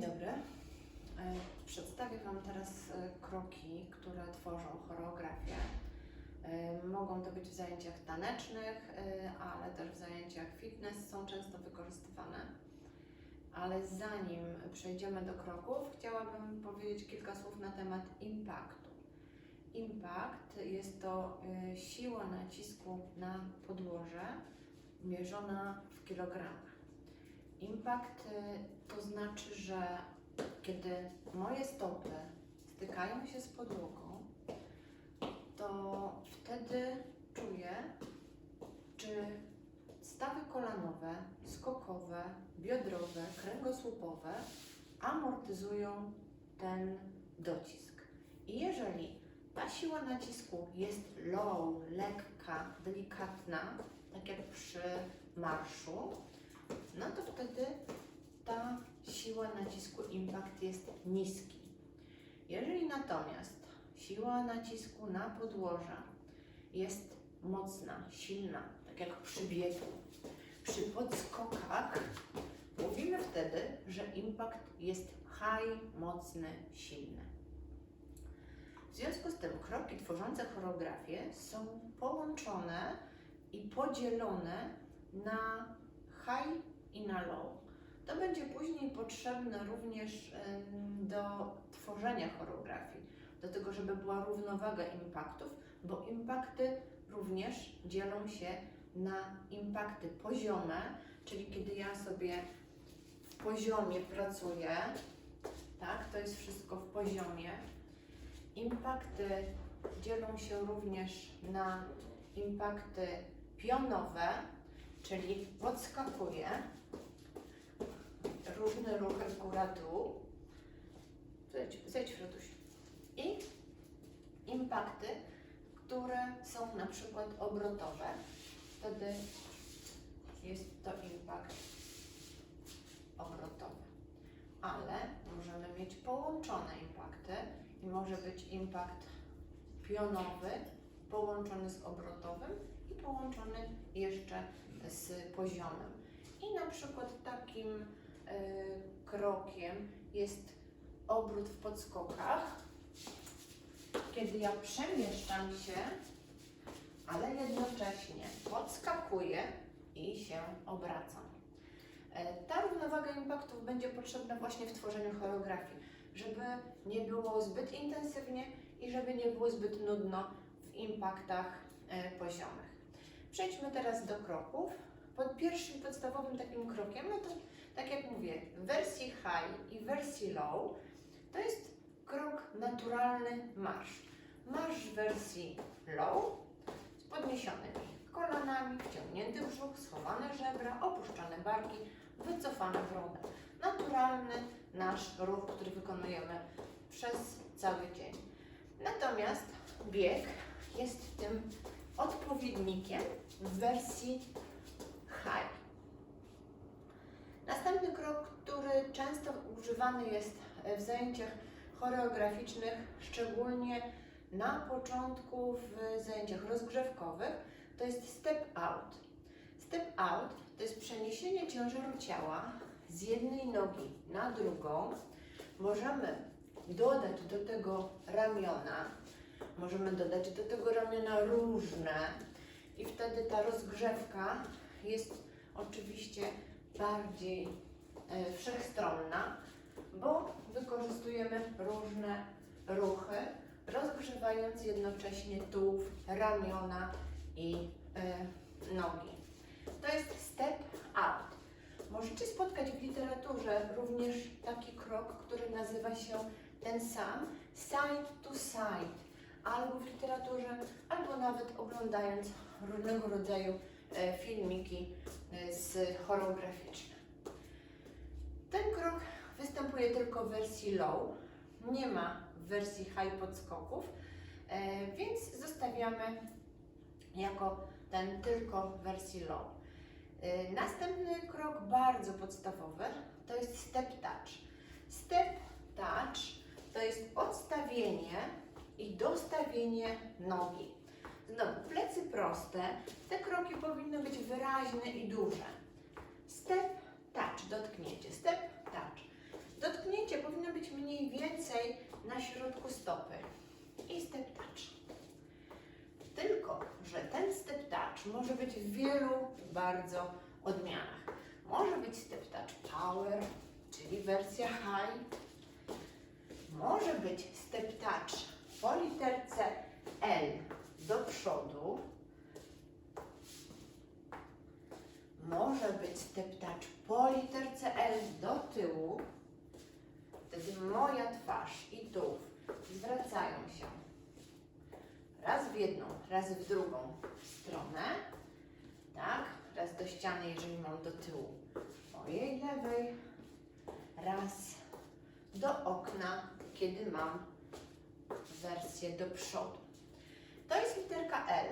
Dzień dobry. E, Przedstawię Wam teraz e, kroki, które tworzą choreografię. E, Mogą to być w zajęciach tanecznych, ale też w zajęciach fitness są często wykorzystywane. Ale zanim przejdziemy do kroków, chciałabym powiedzieć kilka słów na temat impaktu. Impact jest to siła nacisku na podłoże mierzona w kilogramach. Impact y, to znaczy, że kiedy moje stopy stykają się z podłogą, to wtedy czuję, czy stawy kolanowe, skokowe, biodrowe, kręgosłupowe amortyzują ten docisk. I jeżeli ta siła nacisku jest low, lekka, delikatna, tak jak przy marszu, no to wtedy ta siła nacisku impact jest niski. Jeżeli natomiast siła nacisku na podłoże jest mocna, silna, tak jak przy biegu, przy podskokach, mówimy wtedy, że impact jest high, mocny, silny. W związku z tym kroki tworzące choreografię są połączone i podzielone na high i na low. To będzie później potrzebne również do tworzenia choreografii, do tego, żeby była równowaga impaktów, bo impakty również dzielą się na impakty poziome, czyli kiedy ja sobie w poziomie pracuję, tak, to jest wszystko w poziomie. Impakty dzielą się również na impakty pionowe, czyli podskakuję, różne ruchy góra-dół, zejdź, zejdź Freduś, i impakty, które są na przykład obrotowe, wtedy jest to impakt obrotowy. Ale możemy mieć połączone impakty i może być impakt pionowy połączony z obrotowym i połączony jeszcze z poziomem. I na przykład takim y, krokiem jest obrót w podskokach, kiedy ja przemieszczam się, ale jednocześnie podskakuję i się obracam. E, Ta równowaga impaktów będzie potrzebna właśnie w tworzeniu choreografii, żeby nie było zbyt intensywnie i żeby nie było zbyt nudno w impaktach e, poziomych. Przejdźmy teraz do kroków. Pod pierwszym podstawowym takim krokiem, no to tak jak mówię, w wersji high i w wersji low to jest krok naturalny marsz. Marsz w wersji low z podniesionymi kolanami, wciągnięty brzuch, schowane żebra, opuszczone barki, wycofane brody. Naturalny nasz ruch, który wykonujemy przez cały dzień. Natomiast bieg jest tym odpowiednikiem w wersji high. Następny krok, który często używany jest w zajęciach choreograficznych, szczególnie na początku w zajęciach rozgrzewkowych, to jest step out. Step out to jest przeniesienie ciężaru ciała z jednej nogi na drugą. Możemy dodać do tego ramiona, możemy dodać do tego ramiona różne i wtedy ta rozgrzewka jest oczywiście bardziej e, wszechstronna, bo wykorzystujemy różne ruchy, rozgrzewając jednocześnie tułów, ramiona i e, nogi. To jest step out. Możecie spotkać w literaturze również taki krok, który nazywa się ten sam side to side, albo w literaturze, albo nawet oglądając różnego rodzaju e, filmiki e, z choreograficzne. Ten krok występuje tylko w wersji low, nie ma wersji high podskoków, e, więc zostawiamy jako ten tylko w wersji low. Następny krok bardzo podstawowy to jest step touch. Step touch to jest odstawienie i dostawienie nogi. Znowu, plecy proste, te kroki powinny być wyraźne i duże. Step touch, dotknięcie, step touch. Dotknięcie mniej więcej na środku stopy i step touch. Tylko, że ten step touch może być w wielu bardzo odmianach. Może być step touch power, czyli wersja high. Może być step touch po literce L do przodu. Może być step touch po literce L do tyłu. Wtedy moja twarz i tułów zwracają się raz w jedną, raz w drugą stronę. Tak, raz do ściany, jeżeli mam do tyłu mojej lewej, raz do okna, kiedy mam wersję do przodu. To jest literka L,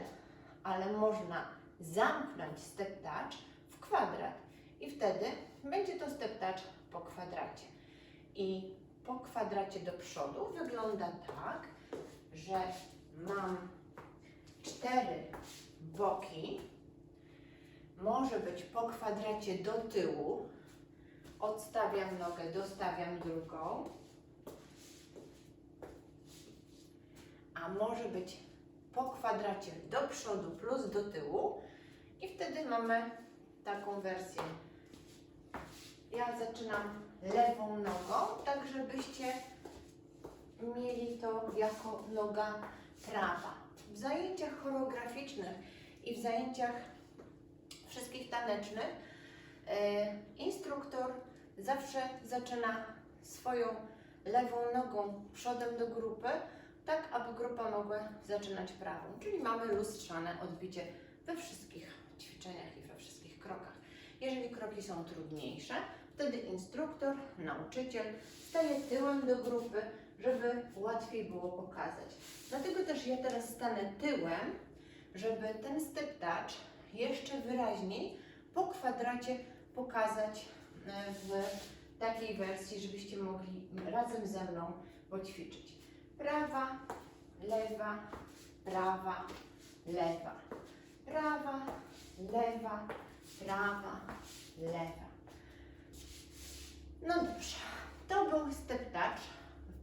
ale można zamknąć step touch w kwadrat i wtedy będzie to step touch po kwadracie. I po kwadracie do przodu wygląda tak, że mam cztery boki, może być po kwadracie do tyłu, odstawiam nogę, dostawiam drugą, a może być po kwadracie do przodu plus do tyłu i wtedy mamy taką wersję. Ja zaczynam lewą nogą, tak żebyście mieli to jako noga prawa. W zajęciach choreograficznych i w zajęciach wszystkich tanecznych e, instruktor zawsze zaczyna swoją lewą nogą przodem do grupy, tak aby grupa mogła zaczynać prawą. Czyli mamy lustrzane odbicie we wszystkich ćwiczeniach i we wszystkich krokach. Jeżeli kroki są trudniejsze, wtedy instruktor, nauczyciel staje tyłem do grupy, żeby łatwiej było pokazać. Dlatego też ja teraz stanę tyłem, żeby ten step touch jeszcze wyraźniej po kwadracie pokazać e, w takiej wersji, żebyście mogli razem ze mną poćwiczyć. Prawa, lewa, prawa, lewa, prawa, lewa, prawa, lewa. No dobrze, to był step touch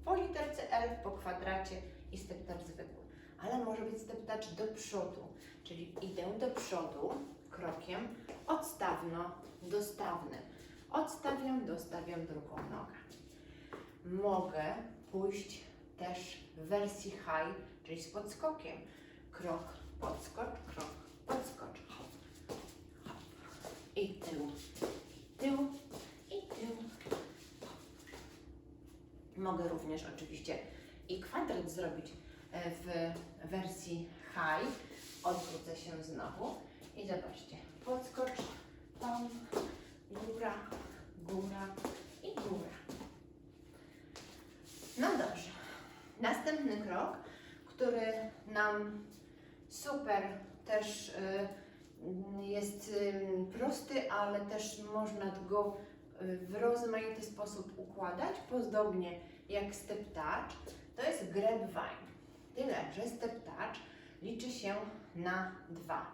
po literce L po kwadracie i step touch zwykły. Ale może być step touch do przodu, czyli idę do przodu krokiem odstawno-dostawnym. Odstawiam, dostawiam drugą nogę. Mogę pójść też w wersji high, czyli z podskokiem. Krok, podskocz, krok, podskocz. Hop, hop. I tył, tył, i tył. Mogę również oczywiście i kwadrat zrobić e, w wersji high. Odwrócę się znowu i zobaczcie. Podskocz, tam, góra, góra i góra. No dobrze. Następny krok, który nam super też y, jest y, prosty, ale też można go y, w rozmaity sposób układać, podobnie jak step touch, to jest grapevine. Tyle, że step touch liczy się na dwa.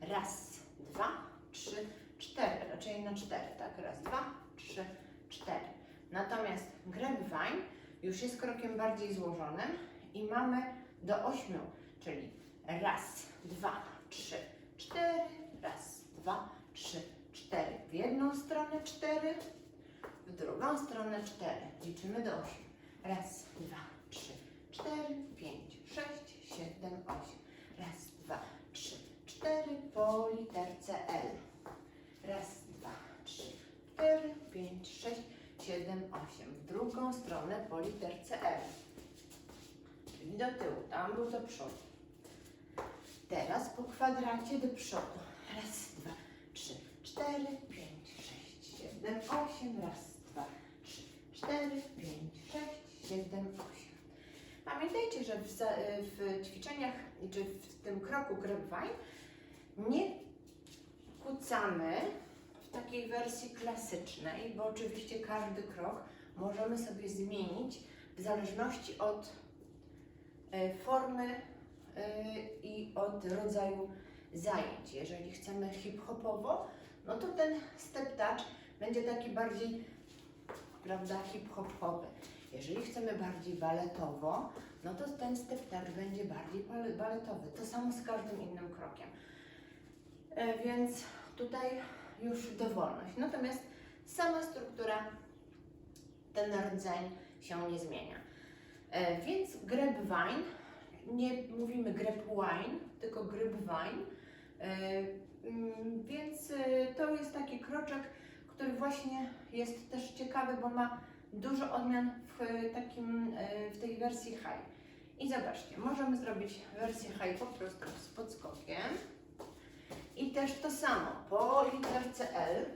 Raz, dwa, trzy, cztery, raczej na cztery, tak? Raz, dwa, trzy, cztery. Natomiast grapevine już jest krokiem bardziej złożonym i mamy do ośmiu, czyli raz, dwa, trzy, cztery, raz, dwa, trzy, cztery. W jedną stronę cztery, w drugą stronę cztery. Liczymy do ośmiu. Raz, dwa, trzy, cztery, pięć, sześć, siedem, osiem. Raz, dwa, trzy, cztery po literce L. Raz, dwa, trzy, cztery, pięć, sześć, siedem, osiem. W drugą stronę po literce L. Czyli do tyłu, tam był do przodu. Teraz po kwadracie do przodu. Raz, dwa, trzy, cztery, pięć, sześć, siedem, osiem. Raz, dwa, trzy, cztery, pięć, sześć, siedem, osiem. Pamiętajcie, że w, w ćwiczeniach, czy w tym kroku grapevine nie kucamy takiej wersji klasycznej, bo oczywiście każdy krok możemy sobie zmienić w zależności od e, formy e, i od rodzaju zajęć. Jeżeli chcemy hip-hopowo, no to ten step touch będzie taki bardziej, prawda, hip-hopowy. Jeżeli chcemy bardziej baletowo, no to ten step touch będzie bardziej bale- baletowy. To samo z każdym innym krokiem. E, więc tutaj już dowolność. Natomiast sama struktura, ten rdzeń się nie zmienia. E, więc grapevine, nie mówimy grapevine, tylko grapevine. E, mm, więc e, to jest taki kroczek, który właśnie jest też ciekawy, bo ma dużo odmian w takim, w tej wersji high. I zobaczcie, możemy zrobić wersję high po prostu z podskokiem. I też to samo, po literce L.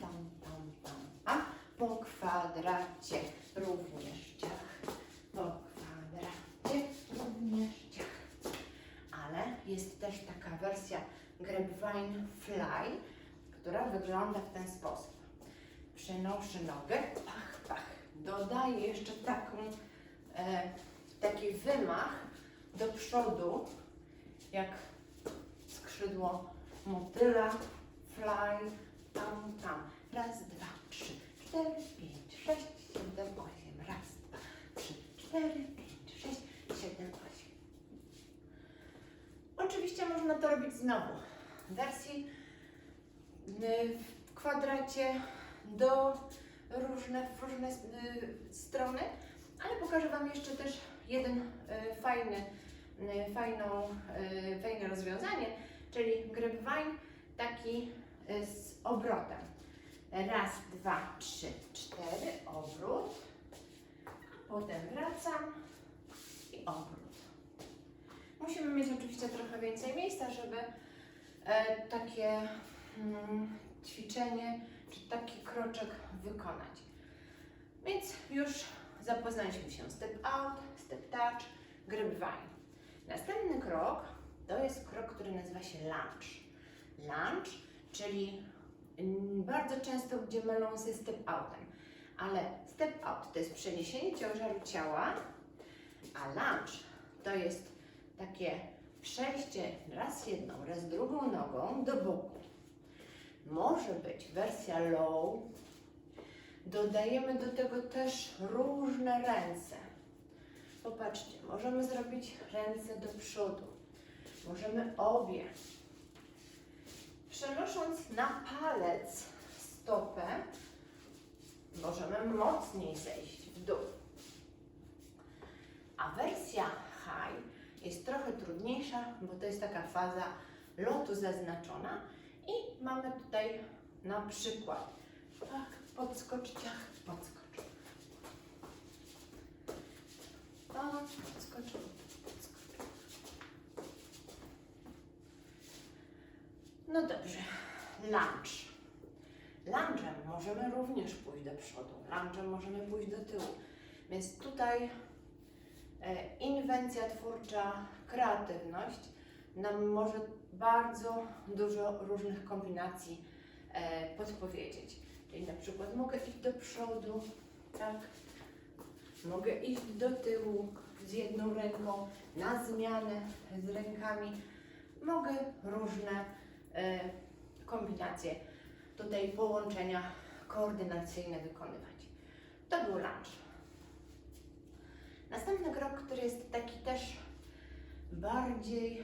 Tam, tam, tam, a po kwadracie również ciach. Po kwadracie również ciach. Ale jest też taka wersja Grapevine Fly, która wygląda w ten sposób. Przenoszę nogę, pach, pach. Dodaję jeszcze taką, e, taki wymach do przodu, jak skrzydło motyla, fly, tam, tam. Raz, dwa, trzy, cztery, pięć, sześć, siedem, osiem. Raz, dwa, trzy, cztery, pięć, sześć, siedem, osiem. Oczywiście można to robić znowu w wersji y, w kwadracie do różne, w różne y, strony, ale pokażę Wam jeszcze też jeden y, fajny, fajną, y, fajne rozwiązanie, czyli grapevine taki y, z obrotem. Raz, dwa, trzy, cztery, obrót, potem wracam i obrót. Musimy mieć oczywiście trochę więcej miejsca, żeby e, takie mm, ćwiczenie czy taki kroczek wykonać. Więc już zapoznaliśmy się step out, step touch, grapevine. Następny krok to jest krok, który nazywa się lunge. Lunge, czyli bardzo często gdzie mylą ze step outem, ale step out to jest przeniesienie ciężaru ciała, a lunge to jest takie przejście raz jedną, raz drugą nogą do boku. Może być wersja low. Dodajemy do tego też różne ręce. Popatrzcie, możemy zrobić ręce do przodu. Możemy obie. Przenosząc na palec stopę, możemy mocniej zejść w dół. A wersja high jest trochę trudniejsza, bo to jest taka faza lotu zaznaczona i mamy tutaj na przykład tak, podskocz, ciach, podskocz. No dobrze, lunge. Lunge'em możemy również pójść do przodu, lunge'em możemy pójść do tyłu. Więc tutaj e, inwencja twórcza, kreatywność nam może bardzo dużo różnych kombinacji e, podpowiedzieć. Czyli na przykład mogę iść do przodu, tak, mogę iść do tyłu z jedną ręką, na zmianę z rękami. Mogę różne e, kombinacje, tutaj połączenia koordynacyjne wykonywać. To był lunge. Następny krok, który jest taki też bardziej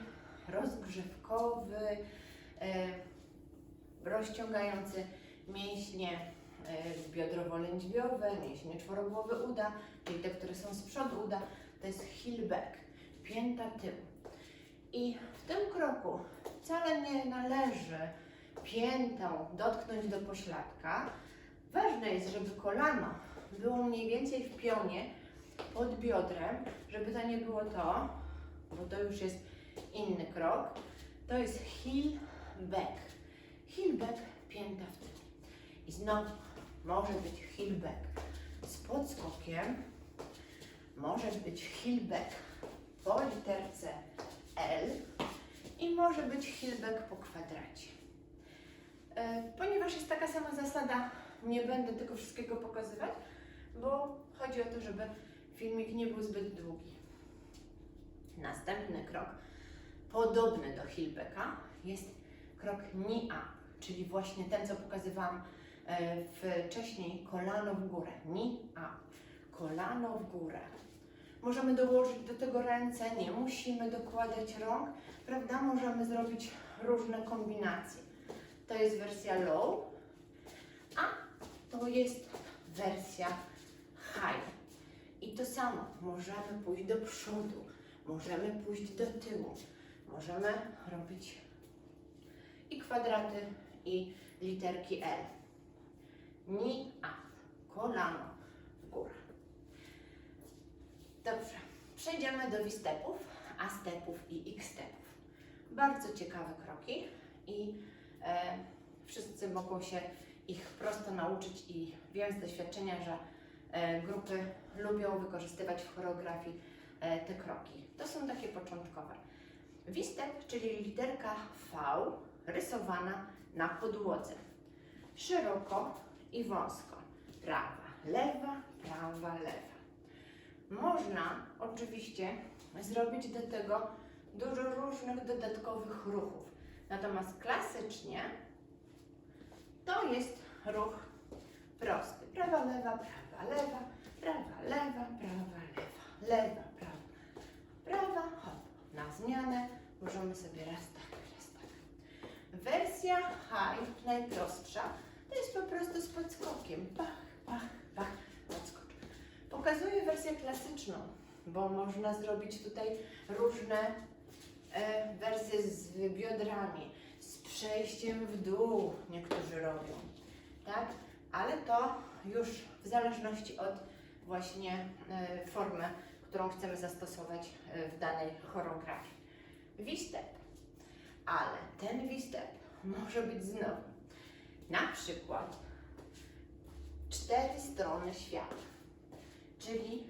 rozgrzewkowy, e, rozciągający mięśnie biodrowo-lędźwiowe, mięśnie czworogłowe uda, czyli te, które są z przodu uda, to jest heel back, pięta tył. I w tym kroku wcale nie należy piętą dotknąć do pośladka. Ważne jest, żeby kolano było mniej więcej w pionie pod biodrem, żeby to nie było to, bo to już jest inny krok. To jest heel back. Heel back, pięta w tył. I znowu może być heel back z podskokiem, może być heel back po literce L i może być heel back po kwadracie. E, Ponieważ jest taka sama zasada, nie będę tego wszystkiego pokazywać, bo chodzi o to, żeby filmik nie był zbyt długi. Następny krok, podobny do Hilbeka, jest krok knee up, czyli właśnie ten, co pokazywałam Wcześniej kolano w górę, ni, a. Kolano w górę. Możemy dołożyć do tego ręce, nie musimy dokładać rąk, prawda? Możemy zrobić różne kombinacje. To jest wersja low, a to jest wersja high. I to samo, możemy pójść do przodu, możemy pójść do tyłu, możemy robić i kwadraty, i literki L. Ni, a, kolano w górę. Dobrze, przejdziemy do V-stepów, A-stepów i X-stepów. Bardzo ciekawe kroki i e, wszyscy mogą się ich prosto nauczyć i wiem z doświadczenia, że e, grupy lubią wykorzystywać w choreografii e, te kroki. To są takie początkowe. V-step, czyli literka V rysowana na podłodze. Szeroko i wąsko. Prawa, lewa, prawa, lewa. Można oczywiście zrobić do tego dużo różnych dodatkowych ruchów. Natomiast klasycznie to jest ruch prosty. Prawa, lewa, prawa, lewa, prawa, lewa, prawa, lewa, lewa, prawa, prawa, hop. Na zmianę możemy sobie raz tak, raz tak. Wersja high, najprostsza, to jest po prostu z podskokiem. Pach, pach, pach, podskocz. Pokazuję wersję klasyczną, bo można zrobić tutaj różne e, wersje z biodrami, z przejściem w dół niektórzy robią, tak? Ale to już w zależności od właśnie e, formy, którą chcemy zastosować e, w danej choreografii. V-step, ale ten V-step może być znowu na przykład cztery strony świata, czyli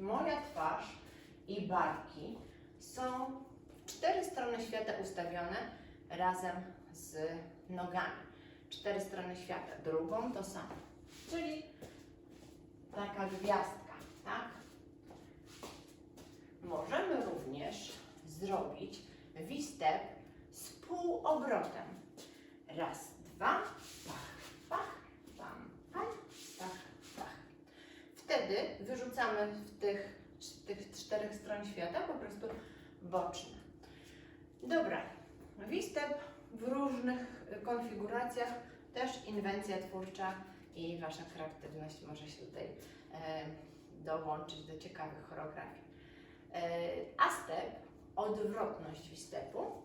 moja twarz i barki są cztery strony świata ustawione razem z nogami. Cztery strony świata, drugą to samo, czyli taka gwiazdka, tak? Możemy również zrobić V-step z półobrotem. Raz, dwa, pach, pach, pam, pach, pach. Wtedy wyrzucamy w tych, tych czterech stron świata po prostu boczne. Dobra, V-step w różnych konfiguracjach, też inwencja twórcza i Wasza kreatywność może się tutaj e, dołączyć do ciekawych choreografii. E, A-step, odwrotność V-stepu.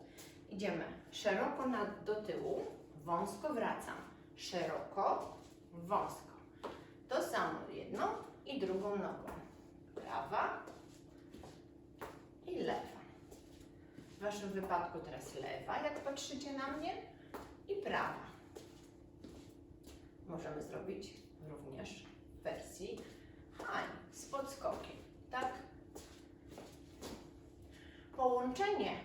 Idziemy szeroko na, do tyłu, wąsko wracam, szeroko, wąsko. To samo jedną i drugą nogą. Prawa i lewa. W Waszym wypadku teraz lewa, jak patrzycie na mnie, i prawa. Możemy zrobić również w wersji high, z podskokiem, tak? Połączenie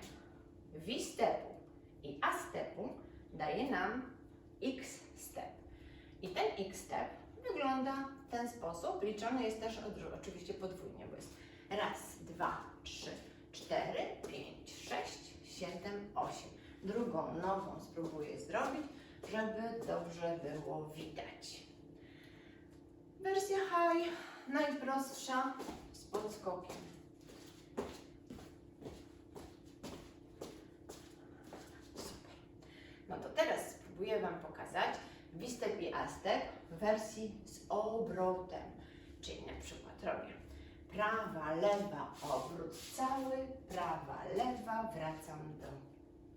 V-stepu i A-stepu daje nam X-step. I ten X-step wygląda w ten sposób. Liczony jest też oczywiście podwójnie, bo jest raz, dwa, trzy, cztery, pięć, sześć, siedem, osiem. Drugą nogą spróbuję zrobić, żeby dobrze było widać. Wersja high, najprostsza, z podskokiem. Super. No to teraz spróbuję Wam wistep i astep w wersji z obrotem. Czyli na przykład robię prawa, lewa, obrót cały, prawa, lewa, wracam do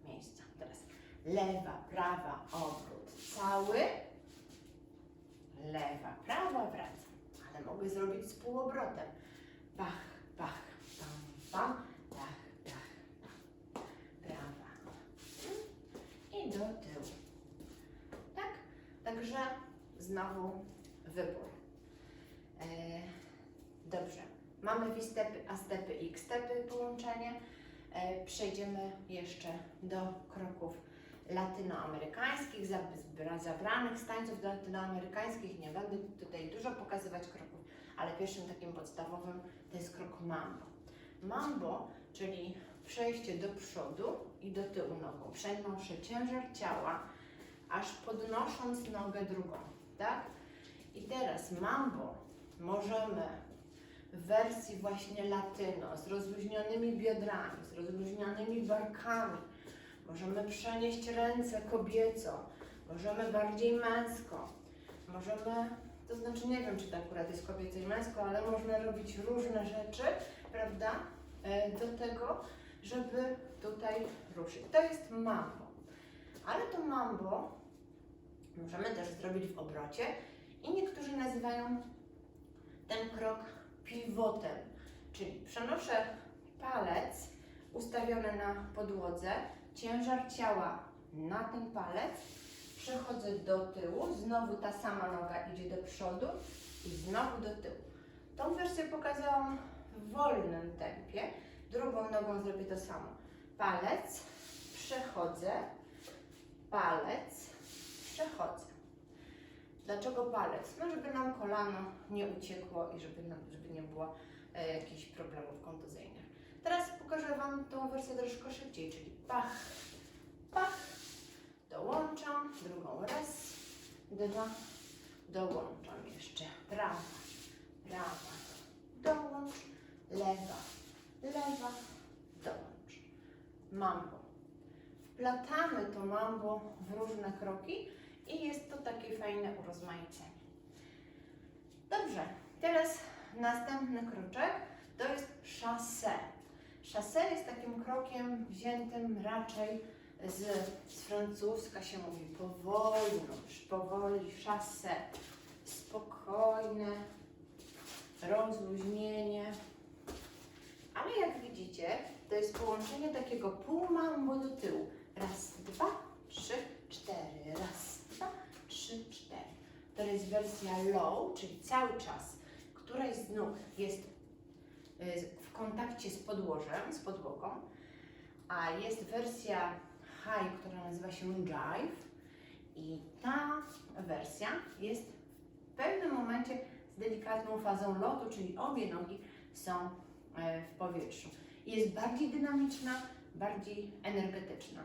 miejsca. Teraz lewa, prawa, obrót cały, lewa, prawa, wracam. Ale mogę zrobić z półobrotem. Pach, pach, pam, pam, pach, pam. Prawa. I do tyłu. Znowu wybór. E, dobrze. Mamy V-stepy, A-stepy i X-stepy połączenie. E, przejdziemy jeszcze do kroków latynoamerykańskich, zabra- zabranych z tańców latynoamerykańskich. Nie będę tutaj dużo pokazywać kroków, ale pierwszym takim podstawowym to jest krok mambo. Mambo, czyli przejście do przodu i do tyłu nogą. Przenoszę ciężar ciała, aż podnosząc nogę drugą. Tak? I teraz mambo możemy w wersji właśnie latyno, z rozluźnionymi biodrami, z rozluźnionymi barkami. Możemy przenieść ręce kobieco, możemy bardziej męsko, możemy, to znaczy nie wiem, czy to akurat jest kobieco i męsko, ale można robić różne rzeczy, prawda, e, do tego, żeby tutaj ruszyć. To jest mambo. Ale to mambo możemy też zrobić w obrocie. I niektórzy nazywają ten krok pivotem, czyli przenoszę palec ustawiony na podłodze, ciężar ciała na ten palec, przechodzę do tyłu, znowu ta sama noga idzie do przodu i znowu do tyłu. Tą wersję pokazałam w wolnym tempie, drugą nogą zrobię to samo. Palec, przechodzę, palec, przechodzę. Dlaczego palec? No, żeby nam kolano nie uciekło i żeby, nam, żeby nie było e, jakichś problemów kontuzyjnych. Teraz pokażę Wam tą wersję troszkę szybciej, czyli pach, pach, dołączam, drugą raz, dwa, dołączam jeszcze, prawa, prawa, dołącz, lewa, lewa, dołącz. Mambo. Wplatamy to mambo w różne kroki i jest to takie fajne urozmaicenie. Dobrze, teraz następny kroczek to jest chassé. Chassé jest takim krokiem wziętym raczej z, z francuska się mówi powolno, powoli, chassé. Spokojne, rozluźnienie. Ale jak widzicie, to jest połączenie takiego pół mambo do tyłu. Raz, dwa, trzy, cztery. Raz. To jest wersja low, czyli cały czas któraś z nóg jest y, w kontakcie z podłożem, z podłogą, a jest wersja high, która nazywa się jive i ta wersja jest w pewnym momencie z delikatną fazą lotu, czyli obie nogi są e, w powietrzu. Jest bardziej dynamiczna, bardziej energetyczna.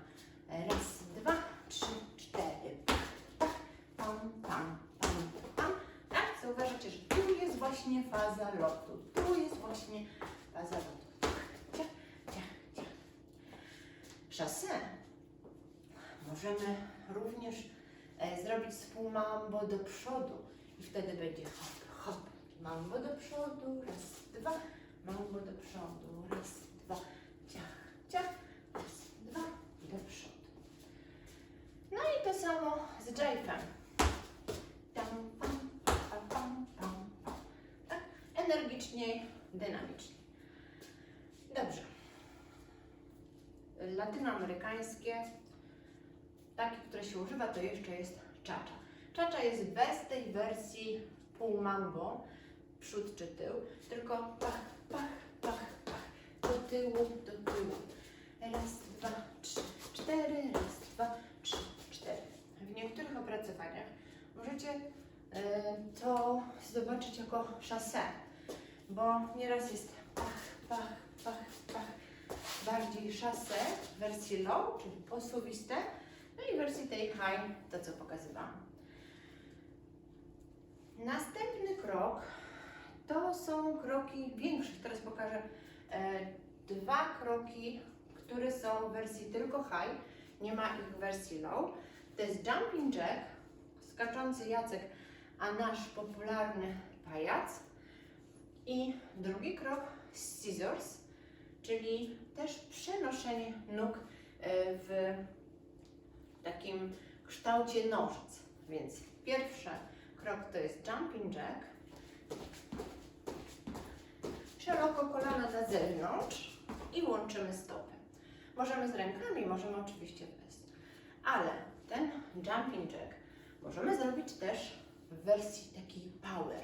Raz, dwa, trzy, cztery. Pam, pam. Zauważycie, że tu jest właśnie faza lotu. Tu jest właśnie faza lotu. Ciach, ciach, ciach. Chassé możemy również e, zrobić współmambo do przodu i wtedy będzie hop, hop. Mambo do przodu, raz, dwa. Mambo do przodu, raz, dwa. Ciach, ciach, raz, dwa. Do przodu. No i to samo z jive'em. Energiczniej, dynamicznie. Dobrze. Latynoamerykańskie, takie, które się używa, to jeszcze jest czacza. Czacza jest bez tej wersji pół mambo, przód czy tył, tylko pach, pach, pach, pach, do tyłu, do tyłu. Raz, dwa, trzy, cztery, raz, dwa, trzy, cztery. W niektórych opracowaniach możecie e, to zobaczyć jako chassé, bo nieraz jest pach, pach, pach, pach, bardziej chassé w wersji low, czyli posuwiste, no i w wersji tej high, to co pokazywałam. Następny krok to są kroki większe. Teraz pokażę e, dwa kroki, które są w wersji tylko high, nie ma ich w wersji low. To jest jumping jack, skaczący Jacek, a nasz popularny pajac. I drugi krok scissors, czyli też przenoszenie nóg e, w takim kształcie nożyc. Więc pierwszy krok to jest jumping jack. Szeroko kolana na zewnątrz i łączymy stopy. Możemy z rękami, możemy oczywiście bez. Ale ten jumping jack możemy zrobić też w wersji takiej power,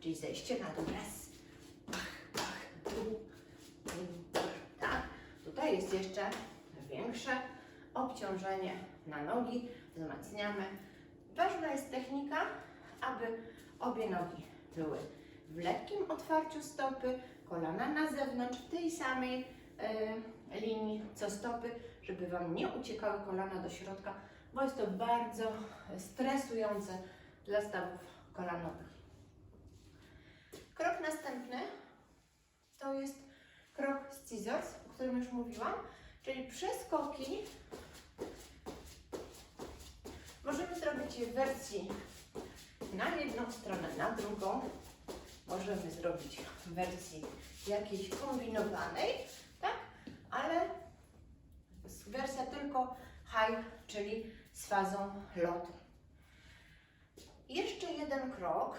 czyli zejście na dół. Raz, pach, pach, dół, dół, pach, tak. Tutaj jest jeszcze większe obciążenie na nogi, wzmacniamy. Ważna jest technika, aby obie nogi były w lekkim otwarciu stopy, kolana na zewnątrz, w tej samej e, linii co stopy, żeby Wam nie uciekały kolana do środka, bo jest to bardzo stresujące dla stawów kolanowych. Krok następny to jest krok scissors, o którym już mówiłam, czyli przeskoki możemy zrobić je w wersji na jedną stronę, na drugą. Możemy zrobić w wersji jakiejś kombinowanej, tak? Ale wersja tylko high, czyli z fazą lotu. Jeszcze jeden krok,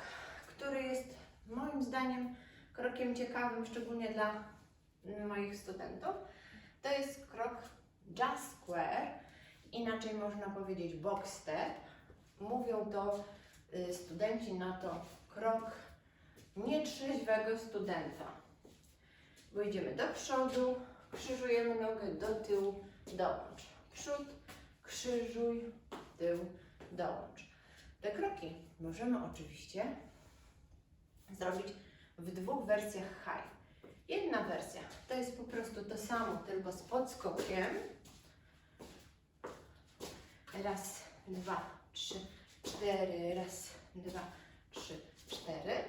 który jest moim zdaniem krokiem ciekawym, szczególnie dla moich studentów, to jest krok jazz square, inaczej można powiedzieć box step. Mówią to y, studenci na to krok nietrzeźwego studenta. Bo idziemy do przodu, krzyżujemy nogę do tyłu, dołącz. Przód, krzyżuj, tył, dołącz. Te kroki możemy oczywiście zrobić w dwóch wersjach high. Jedna wersja to jest po prostu to samo, tylko z podskokiem. Raz, dwa, trzy, cztery, raz, dwa, trzy, cztery.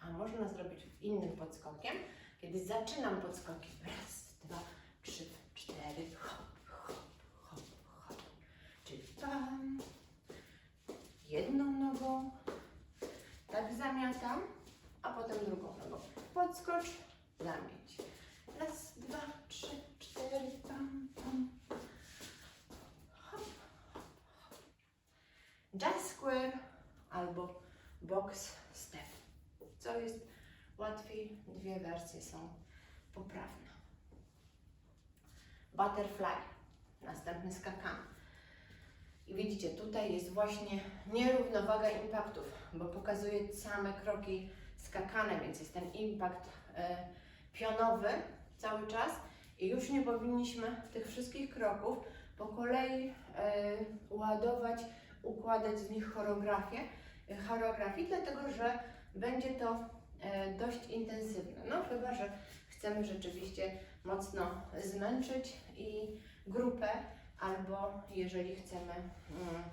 A można zrobić innym podskokiem, kiedy zaczynam podskokiem. Raz, dwa, trzy, cztery, hop, hop, hop, hop. Czyli pam, jedną nogą, tak zamiatam, a potem drugą nogą. Podskocz, zamieć. Raz, dwa, trzy, cztery, pam, pam. Hop, hop, hop. Jazz square albo box step. Co jest łatwiej, dwie wersje są poprawne. Butterfly, następny skakany. I widzicie, tutaj jest właśnie nierównowaga impaktów, bo pokazuje same kroki skakane, więc jest ten impact e, pionowy cały czas i już nie powinniśmy tych wszystkich kroków po kolei e, ładować, układać z nich choreografię, e, choreografii, dlatego że będzie to e, dość intensywne. No chyba, że chcemy rzeczywiście mocno zmęczyć i grupę, albo jeżeli chcemy. Mm,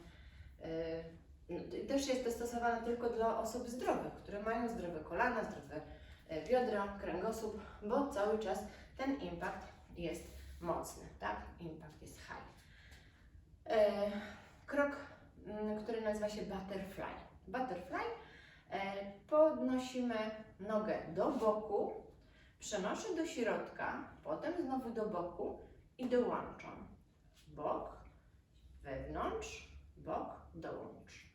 no, też jest to stosowane tylko dla osób zdrowych, które mają zdrowe kolana, zdrowe biodra, kręgosłup, bo cały czas ten impact jest mocny, tak? Impact jest high. E, krok, mm, który nazywa się butterfly. Butterfly e, podnosimy nogę do boku, przenoszę do środka, potem znowu do boku i dołączam. Bok, wewnątrz, bok, dołącz.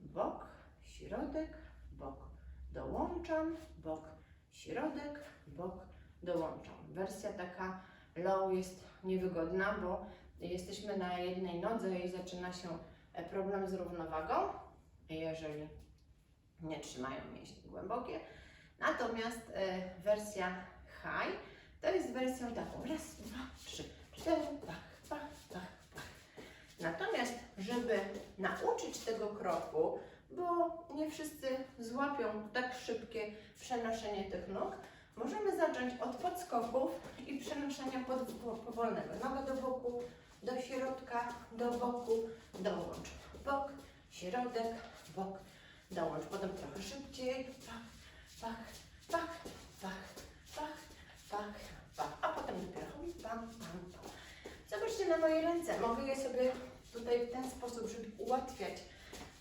Bok, środek, bok, dołączam, bok, środek, bok, dołączam. Wersja taka low jest niewygodna, bo jesteśmy na jednej nodze i zaczyna się e, problem z równowagą, jeżeli nie trzymają mięśnie głębokie. Natomiast e, wersja high to jest wersją taką raz, dwa, trzy, cztery, pach, pach, pach, pach. Natomiast, żeby nauczyć tego kroku, bo nie wszyscy złapią tak szybkie przenoszenie tych nóg, możemy zacząć od podskoków i przenoszenia pod, po, powolnego. Nogę do boku, do środka, do boku, dołącz. Bok, środek, bok, dołącz. Potem trochę szybciej. Pach, pach, pach, pach, pach, pach, pach. A potem dopiero pam, pam, pam. Zobaczcie na moje ręce. Mogę je sobie tutaj w ten sposób, żeby ułatwiać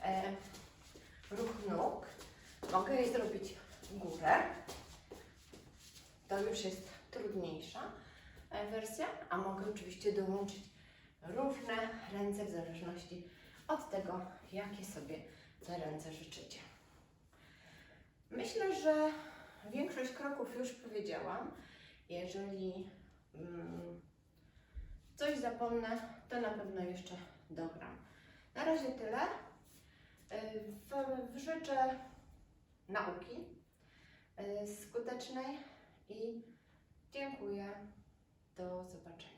e, ruch nóg. Mogę je zrobić górę. To już jest trudniejsza e, wersja, a mogę oczywiście dołączyć różne ręce w zależności od tego, jakie sobie te ręce życzycie. Myślę, że większość kroków już powiedziałam. Jeżeli mm, coś zapomnę, to na pewno jeszcze dogram. Na razie tyle. Y, w- Życzę nauki y, skutecznej i dziękuję. Do zobaczenia.